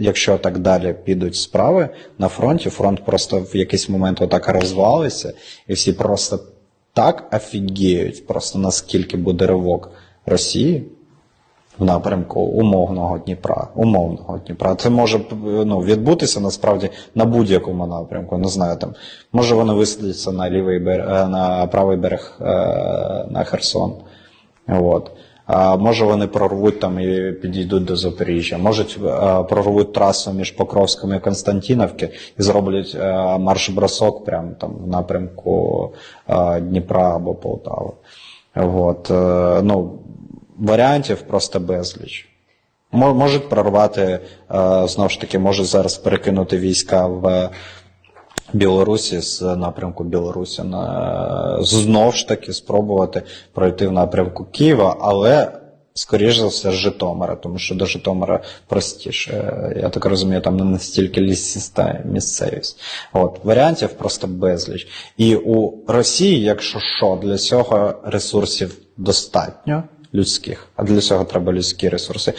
Якщо так далі підуть справи на фронті, фронт просто в якийсь момент отак розвалиться, і всі просто так офігіють, просто наскільки буде ривок Росії в напрямку умовного Дніпра. Умовного Дніпра. Це може ну, відбутися насправді на будь-якому напрямку. Не знаю, там може вони висадяться на лівий берег, на правий берег е, на Херсон. От. Може вони прорвуть там і підійдуть до Запоріжжя, можуть е, прорвуть трасу між Покровськом і Константинівки і зроблять е, марш-бросок прямо там в напрямку е, Дніпра або Полтави. От, ну, варіантів просто безліч. Можуть прорвати, знову ж таки, можуть зараз перекинути війська в Білорусі з напрямку Білорусі на знов ж таки спробувати пройти в напрямку Києва, але скоріш за все з Житомира, тому що до Житомира простіше. Я так розумію, там не настільки лісіста місцевість. От варіантів просто безліч. І у Росії, якщо що, для цього ресурсів достатньо людських, а для цього треба людські ресурси.